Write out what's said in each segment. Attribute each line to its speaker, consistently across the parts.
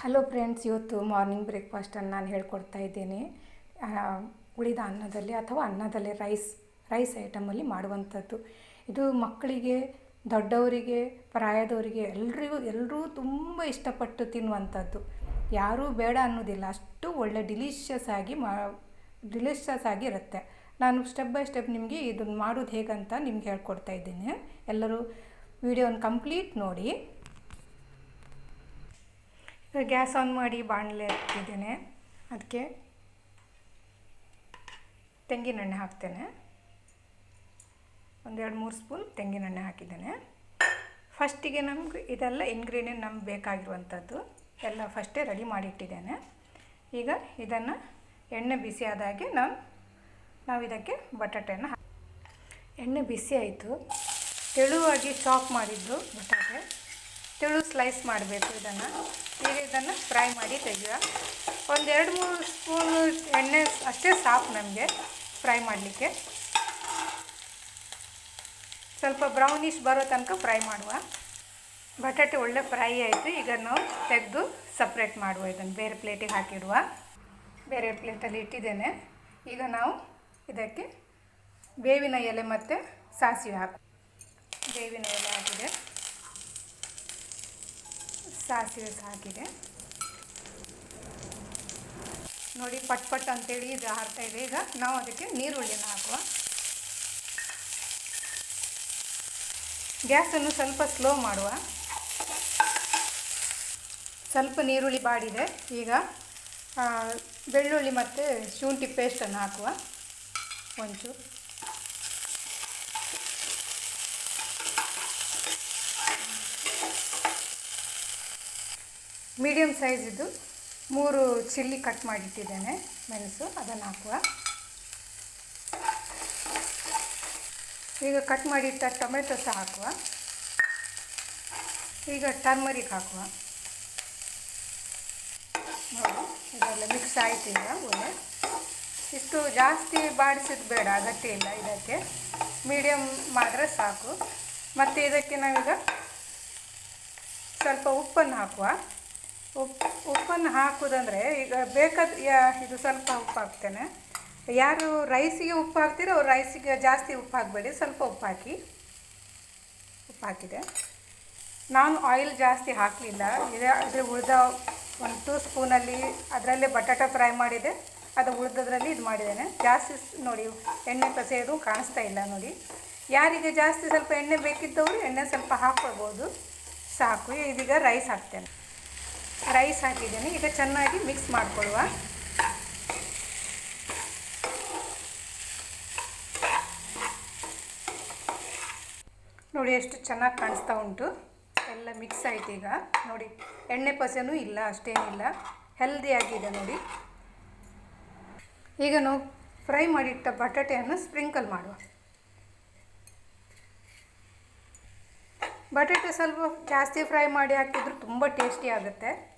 Speaker 1: Hello friends ಇವತ್ತು morning ಬ್ರೇಕ್ಫಾಸ್ಟನ್ನು ನಾನು ಹೇಳ್ಕೊಡ್ತಾ ಇದ್ದೇನೆ. ಉಳಿದ ಅನ್ನದಲ್ಲಿ ಅಥವಾ ಅನ್ನದಲ್ಲಿ ರೈಸ್ ರೈಸ್ ಐಟಮಲ್ಲಿ ಮಾಡುವಂಥದ್ದು. ಇದು ಮಕ್ಕಳಿಗೆ, ದೊಡ್ಡವರಿಗೆ, ಪ್ರಾಯದವರಿಗೆ ಎಲ್ರಿಗೂ ಎಲ್ಲರೂ ತುಂಬ ಇಷ್ಟಪಟ್ಟು ತಿನ್ನುವಂಥದ್ದು. ಯಾರೂ ಬೇಡ ಅನ್ನೋದಿಲ್ಲ, ಅಷ್ಟು ಒಳ್ಳೆ ಡಿಲಿಷಿಯಸ್ ಆಗಿ ಮಾ ಡಿಲಿಷಿಯಸ್ ಆಗಿರುತ್ತೆ ನಾನು ಸ್ಟೆಪ್ ಬೈ ಸ್ಟೆಪ್ ನಿಮಗೆ ಇದನ್ನು ಮಾಡೋದು ಹೇಗಂತ ನಿಮ್ಗೆ ಹೇಳ್ಕೊಡ್ತಾ ಇದ್ದೀನಿ. ಎಲ್ಲರೂ ವಿಡಿಯೋನ ಕಂಪ್ಲೀಟ್ ನೋಡಿ. ಗ್ಯಾಸ್ ಆನ್ ಮಾಡಿ ಬಾಣಲೆ ಇಟ್ಟಿದ್ದೇನೆ ಅದಕ್ಕೆ ತೆಂಗಿನೆಣ್ಣೆ ಹಾಕ್ತೇನೆ. ಒಂದೆರಡು ಮೂರು ಸ್ಪೂನ್ ತೆಂಗಿನೆಣ್ಣೆ ಹಾಕಿದ್ದೇನೆ. ಫಸ್ಟಿಗೆ ನಮ್ಗೆ ಇದೆಲ್ಲ ಇಂಗ್ರೀಡಿಯೆಂಟ್ ನಮ್ಗೆ ಬೇಕಾಗಿರುವಂಥದ್ದು ಎಲ್ಲ ಫಸ್ಟೇ ರೆಡಿ ಮಾಡಿಟ್ಟಿದ್ದೇನೆ. ಈಗ ಇದನ್ನು ಎಣ್ಣೆ ಬಿಸಿ ಆದಾಗೆ ನಾವು ನಾವು ಇದಕ್ಕೆ ಬಟಾಟೆಯನ್ನು ಹಾಕಿ ಎಣ್ಣೆ ಬಿಸಿ ಆಯಿತು. ತೆಳುವಾಗಿ ಚಾಪ್ ಮಾಡಿದ್ದು ಬಟಾಟೆ. ತೆಳು ಸ್ಲೈಸ್ ಮಾಡಬೇಕು ಇದನ್ನು. ಈಗ ಇದನ್ನು ಫ್ರೈ ಮಾಡಿ ತೆಗೆಯುವ. ಒಂದೆರಡು ಮೂರು ಸ್ಪೂನು ಎಣ್ಣೆ ಅಷ್ಟೇ ಸಾಕು ನಮಗೆ ಫ್ರೈ ಮಾಡಲಿಕ್ಕೆ. ಸ್ವಲ್ಪ ಬ್ರೌನಿಶ್ ಬರೋ ತನಕ ಫ್ರೈ ಮಾಡುವ. ಬಟಾಟೆ ಒಳ್ಳೆ ಫ್ರೈ ಆಯಿತು. ಈಗ ನಾವು ತೆಗೆದು ಸಪ್ರೇಟ್ ಮಾಡುವ ಇದನ್ನು. ಬೇರೆ ಪ್ಲೇಟಿಗೆ ಹಾಕಿಡುವ. ಬೇರೆ ಪ್ಲೇಟಲ್ಲಿ ಇಟ್ಟಿದ್ದೇನೆ. ಈಗ ನಾವು ಇದಕ್ಕೆ ಬೇವಿನ ಎಲೆ ಮತ್ತು ಸಾಸಿವೆ ಹಾಕು. ಬೇವಿನ ಎಲೆ ಹಾಕಿದೆ. ಸಾಸಿವೆ ಸಾಕಿದೆ ನೋಡಿ, ಪಟ್ ಪಟ್ ಅಂತೇಳಿ ಇದು ಹಾರ್ತಾ ಇದೆ. ಈಗ ನಾವು ಅದಕ್ಕೆ ನೀರುಳ್ಳಿನ ಹಾಕುವ. ಗ್ಯಾಸನ್ನು ಸ್ವಲ್ಪ ಸ್ಲೋ ಮಾಡುವ. ಸ್ವಲ್ಪ ನೀರುಳ್ಳಿ ಬಾಡಿದೆ. ಈಗ ಬೆಳ್ಳುಳ್ಳಿ ಮತ್ತು ಶುಂಠಿ ಪೇಸ್ಟನ್ನು ಹಾಕುವ. ಒಂಚೂರು. ಮೀಡಿಯಮ್ ಸೈಜಿದ್ದು ಮೂರು ಚಿಲ್ಲಿ ಕಟ್ ಮಾಡಿಟ್ಟಿದ್ದೇನೆ. ಮೆಣಸು, ಅದನ್ನು ಹಾಕುವ. ಈಗ ಕಟ್ ಮಾಡಿಟ್ಟ ಟೊಮೆಟೊ ಸಹ ಹಾಕುವ. ಈಗ ಟರ್ಮರಿಕ್ ಹಾಕುವ. ನೋಡಿ, ಇದೆಲ್ಲ ಮಿಕ್ಸ್ ಆಯಿತು ಈಗ ಒಳ್ಳೆ ಇಷ್ಟು ಜಾಸ್ತಿ ಬಾಡಿಸಿದ್ದು ಬೇಡ, ಅಗತ್ಯ ಇಲ್ಲ ಇದಕ್ಕೆ. ಮೀಡಿಯಮ್ ಮಾಡಿದ್ರೆ ಸಾಕು. ಮತ್ತು ಇದಕ್ಕೆ ನಾವೀಗ ಸ್ವಲ್ಪ ಉಪ್ಪನ್ನು ಹಾಕುವ. ಉಪ್ಪು ಉಪ್ಪನ್ನು ಹಾಕೋದಂದರೆ ಈಗ ಬೇಕಾದ ಇದು ಸ್ವಲ್ಪ ಉಪ್ಪು ಹಾಕ್ತೇನೆ ಯಾರು ರೈಸಿಗೆ ಉಪ್ಪು ಹಾಕ್ತೀರೋ ಅವ್ರು ರೈಸಿಗೆ ಜಾಸ್ತಿ ಉಪ್ಪು ಹಾಕಬೇಡಿ ಸ್ವಲ್ಪ ಉಪ್ಪು ಹಾಕಿ ಉಪ್ಪು ಹಾಕಿದೆ ನಾನು ಆಯಿಲ್ ಜಾಸ್ತಿ ಹಾಕಲಿಲ್ಲ. ಇದೆ ಅದ್ರ ಉಳಿದ ಒಂದು ಟೂ ಸ್ಪೂನಲ್ಲಿ ಅದರಲ್ಲೇ ಬಟಾಟ ಫ್ರೈ ಮಾಡಿದೆ. ಅದು ಉಳಿದದ್ರಲ್ಲಿ ಇದು ಮಾಡಿದ್ದೇನೆ. ಜಾಸ್ತಿ ನೋಡಿ, ಎಣ್ಣೆ ಕಸೆಯೋದು ಕಾಣಿಸ್ತಾ ಇಲ್ಲ, ನೋಡಿ. ಯಾರಿಗೆ ಜಾಸ್ತಿ ಸ್ವಲ್ಪ ಎಣ್ಣೆ ಬೇಕಿದ್ದವರು ಎಣ್ಣೆ ಸ್ವಲ್ಪ ಹಾಕ್ಕೊಳ್ಬೋದು. ಸಾಕು, ಇದೀಗ ರೈಸ್ ಹಾಕ್ತೇನೆ. ರೈಸ್ ಹಾಕಿದ್ದೀನಿ. ಈಗ ಚೆನ್ನಾಗಿ ಮಿಕ್ಸ್ ಮಾಡಿಕೊಳ್ಳುವ. ನೋಡಿ ಎಷ್ಟು ಚೆನ್ನಾಗಿ ಕಾಣಿಸ್ತಾ ಉಂಟು. ಎಲ್ಲ ಮಿಕ್ಸ್ ಆಯ್ತು ಈಗ. ನೋಡಿ, ಎಣ್ಣೆ ಪಸೆನೂ ಇಲ್ಲ, ಅಷ್ಟೇನಿಲ್ಲ. ಹೆಲ್ದಿ ಆಗಿದೆ ನೋಡಿ. ಈಗ ನಾವು ಫ್ರೈ ಮಾಡಿಟ್ಟ ಬಟಾಟೆಯನ್ನು ಸ್ಪ್ರಿಂಕಲ್ ಮಾಡುವ. ಬಟಾಟೆ ಸ್ವಲ್ಪ ಜಾಸ್ತಿ ಫ್ರೈ ಮಾಡಿ ಹಾಕಿದ್ರು ತುಂಬ ಟೇಸ್ಟಿ ಆಗುತ್ತೆ.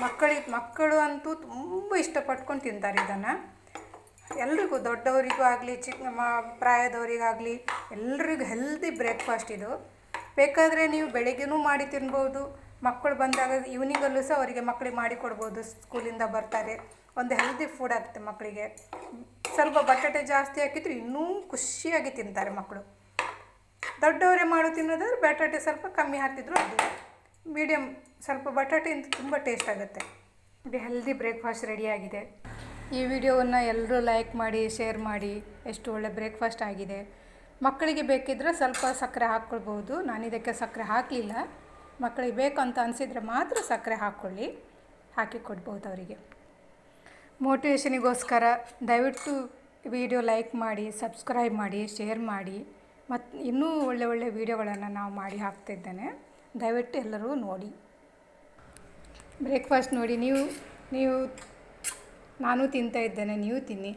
Speaker 1: ಮಕ್ಕಳಿಗೆ, ಮಕ್ಕಳು ಅಂತೂ ತುಂಬ ಇಷ್ಟಪಟ್ಕೊಂಡು ತಿಂತಾರೆ ಇದನ್ನು. ಎಲ್ರಿಗೂ ದೊಡ್ಡವರಿಗೂ ಆಗಲಿ, ಚಿಕ್ಕ ಮ, ಪ್ರಾಯದವರಿಗಾಗಲಿ ಎಲ್ರಿಗೂ ಹೆಲ್ದಿ ಬ್ರೇಕ್ಫಾಸ್ಟ್ ಇದು. ಬೇಕಾದರೆ ನೀವು ಬೆಳಿಗ್ಗೆನೂ ಮಾಡಿ ತಿನ್ಬೋದು. ಮಕ್ಕಳು ಬಂದಾಗ ಈವ್ನಿಂಗಲ್ಲೂ ಸಹ ಅವರಿಗೆ ಮಕ್ಕಳಿಗೆ ಮಾಡಿ ಕೊಡ್ಬೋದು. ಸ್ಕೂಲಿಂದ ಬರ್ತಾರೆ. ಒಂದು ಹೆಲ್ದಿ ಫುಡ್ ಆಗುತ್ತೆ ಮಕ್ಕಳಿಗೆ. ಸ್ವಲ್ಪ ಬಟಾಟೆ ಜಾಸ್ತಿ ಹಾಕಿದ್ರೆ ಇನ್ನೂ ಖುಷಿಯಾಗಿ ತಿಂತಾರೆ ಮಕ್ಕಳು. ದೊಡ್ಡವರೇ ಮಾಡೋ ತಿನ್ನೋದಾದ್ರೆ ಬಟಾಟೆ ಸ್ವಲ್ಪ ಕಮ್ಮಿ ಹಾಕಿದ್ರು ಅದು. ಮೀಡಿಯಮ್ ಸ್ವಲ್ಪ ಬಟಾಟೆಯಿಂದ ತುಂಬ ಟೇಸ್ಟ್ ಆಗುತ್ತೆ. ಇದು ಹೆಲ್ದಿ ಬ್ರೇಕ್ಫಾಸ್ಟ್ ರೆಡಿಯಾಗಿದೆ ಈ ವಿಡಿಯೋವನ್ನು ಎಲ್ಲರೂ ಲೈಕ್ ಮಾಡಿ ಶೇರ್ ಮಾಡಿ. ಎಷ್ಟು ಒಳ್ಳೆ ಬ್ರೇಕ್ಫಾಸ್ಟ್ ಆಗಿದೆ. ಮಕ್ಕಳಿಗೆ ಬೇಕಿದ್ದರೆ ಸ್ವಲ್ಪ ಸಕ್ಕರೆ ಹಾಕ್ಕೊಳ್ಬೋದು ನಾನು ಇದಕ್ಕೆ ಸಕ್ಕರೆ ಹಾಕಲಿಲ್ಲ. ಮಕ್ಕಳಿಗೆ ಬೇಕು ಅಂತ ಅನಿಸಿದರೆ ಮಾತ್ರ ಸಕ್ಕರೆ ಹಾಕ್ಕೊಳ್ಳಿ. ಹಾಕಿ ಕೊಡ್ಬೋದು ಅವರಿಗೆ. ಮೋಟಿವೇಶನಿಗೋಸ್ಕರ ದಯವಿಟ್ಟು ವಿಡಿಯೋ ಲೈಕ್ ಮಾಡಿ ಸಬ್ಸ್ಕ್ರೈಬ್ ಮಾಡಿ ಶೇರ್ ಮಾಡಿ. ಮತ್ತು ಇನ್ನೂ ಒಳ್ಳೆ ಒಳ್ಳೆ ವೀಡಿಯೋಗಳನ್ನು ನಾವು ಮಾಡಿ ಹಾಕ್ತಿದ್ದೇನೆ. ದಯವಿಟ್ಟು ಎಲ್ಲರೂ ನೋಡಿ. ಬ್ರೇಕ್ಫಾಸ್ಟ್ ನೋಡಿ, ನೀವು ನೀವು, ನಾನು ತಿಂತಾ ಇದ್ದೇನೆ, ನೀವು ತಿನ್ನಿ.